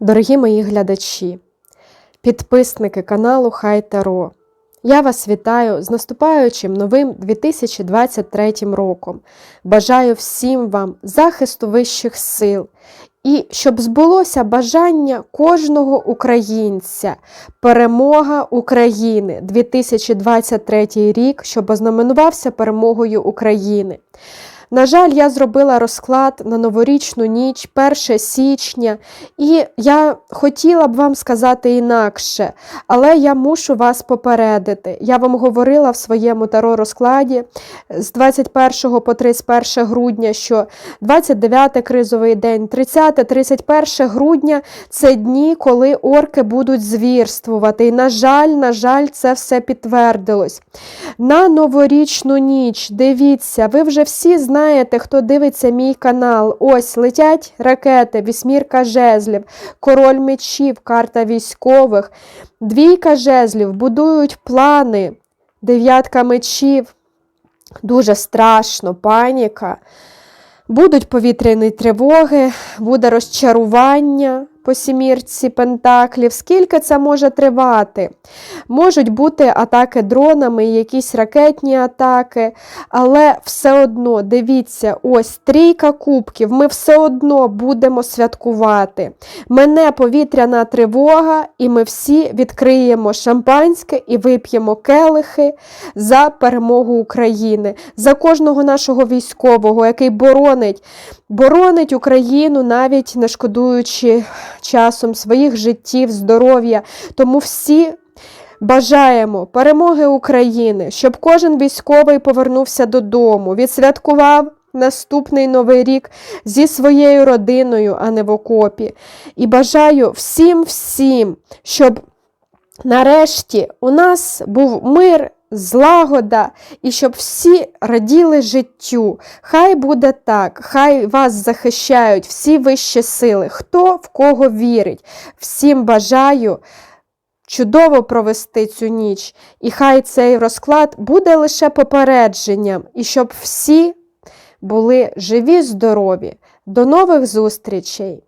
Дорогі мої глядачі, підписники каналу Хай Таро, я вас вітаю з наступаючим новим 2023 роком. Бажаю всім вам захисту вищих сил і щоб збулося бажання кожного українця, перемога України 2023 рік, щоб ознаменувався перемогою України. На жаль, я зробила розклад на новорічну ніч, 1 січня, і я хотіла б вам сказати інакше, але я мушу вас попередити. Я вам говорила в своєму таро розкладі з 21 по 31 грудня, що 29 кризовий день, 30-31 грудня це дні, коли орки будуть звірствувати. І, на жаль, на жаль, це все підтвердилось. На новорічну ніч, дивіться, ви вже всі знаєте, хто дивиться мій канал. Ось летять ракети, вісьмірка жезлів, король мечів, карта військових, двійка жезлів, будують плани, дев'ятка мечів. Дуже страшно, паніка. Будуть повітряні тривоги, буде розчарування по сімірці пентаклів. Скільки це може тривати? Можуть бути атаки дронами, якісь ракетні атаки, але все одно, дивіться, ось трійка кубків, ми все одно будемо святкувати. Мене повітряна тривога, і ми всі відкриємо шампанське і вип'ємо келихи за перемогу України, за кожного нашого військового, який боронить, боронить Україну, навіть не шкодуючи часом своїх життів, здоров'я. Тому всі. Бажаємо перемоги України, щоб кожен військовий повернувся додому, відсвяткував наступний новий рік зі своєю родиною, а не в окопі. І бажаю всім всім, щоб нарешті у нас був мир. Злагода, і щоб всі раділи життю. Хай буде так, хай вас захищають всі вищі сили, хто в кого вірить. Всім бажаю чудово провести цю ніч, і хай цей розклад буде лише попередженням, і щоб всі були живі, здорові. До нових зустрічей!